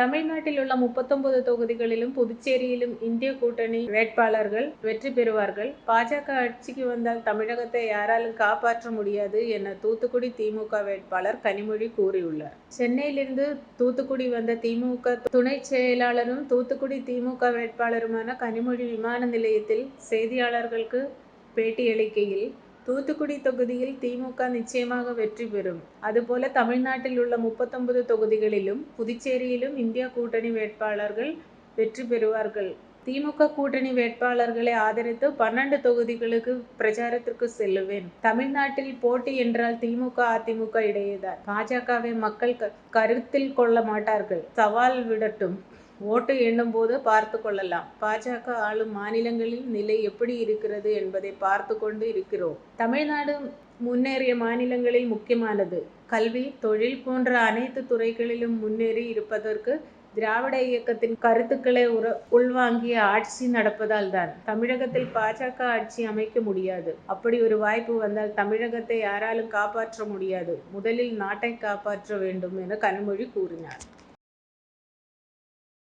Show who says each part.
Speaker 1: தமிழ்நாட்டில் உள்ள முப்பத்தொன்பது தொகுதிகளிலும் புதுச்சேரியிலும் இந்திய கூட்டணி வேட்பாளர்கள் வெற்றி பெறுவார்கள். பாஜக ஆட்சிக்கு வந்தால் தமிழகத்தை யாராலும் காப்பாற்ற முடியாது என தூத்துக்குடி திமுக வேட்பாளர் கனிமொழி கூறியுள்ளார். சென்னையிலிருந்து தூத்துக்குடி வந்த திமுக துணை செயலாளரும் தூத்துக்குடி திமுக வேட்பாளருமான கனிமொழி விமான நிலையத்தில் செய்தியாளர்களுக்கு பேட்டியளிக்கையில் தூத்துக்குடி தொகுதியில் திமுக நிச்சயமாக வெற்றி பெறும். அதுபோல தமிழ்நாட்டில் உள்ள முப்பத்தொன்பது தொகுதிகளிலும் புதுச்சேரியிலும் இந்தியா கூட்டணி வேட்பாளர்கள் வெற்றி பெறுவார்கள். திமுக கூட்டணி வேட்பாளர்களை ஆதரித்து பன்னெண்டு தொகுதிகளுக்கு பிரச்சாரத்திற்கு செல்லுவேன். தமிழ்நாட்டில் போட்டி என்றால் திமுக அதிமுக இடையேதான். பாஜகவை மக்கள் கருத்தில் கொள்ள மாட்டார்கள். சவால் விடட்டும். ஓட்டு எண்ணும் போது பார்த்து கொள்ளலாம். பாஜக ஆளும் மாநிலங்களில் நிலை எப்படி இருக்கிறது என்பதை பார்த்து கொண்டு இருக்கிறோம். தமிழ்நாடு முன்னேறிய மாநிலங்களில் முக்கியமானது. கல்வி தொழில் போன்ற அனைத்து துறைகளிலும் முன்னேறி இருப்பதற்கு திராவிட இயக்கத்தின் கருத்துக்களை உற உள்வாங்கிய ஆட்சி நடப்பதால் தான். தமிழகத்தில் பாஜக ஆட்சி அமைக்க முடியாது. அப்படி ஒரு வாய்ப்பு வந்தால் தமிழகத்தை யாராலும் காப்பாற்ற முடியாது. முதலில் நாட்டை காப்பாற்ற வேண்டும் என கனிமொழி கூறினார்.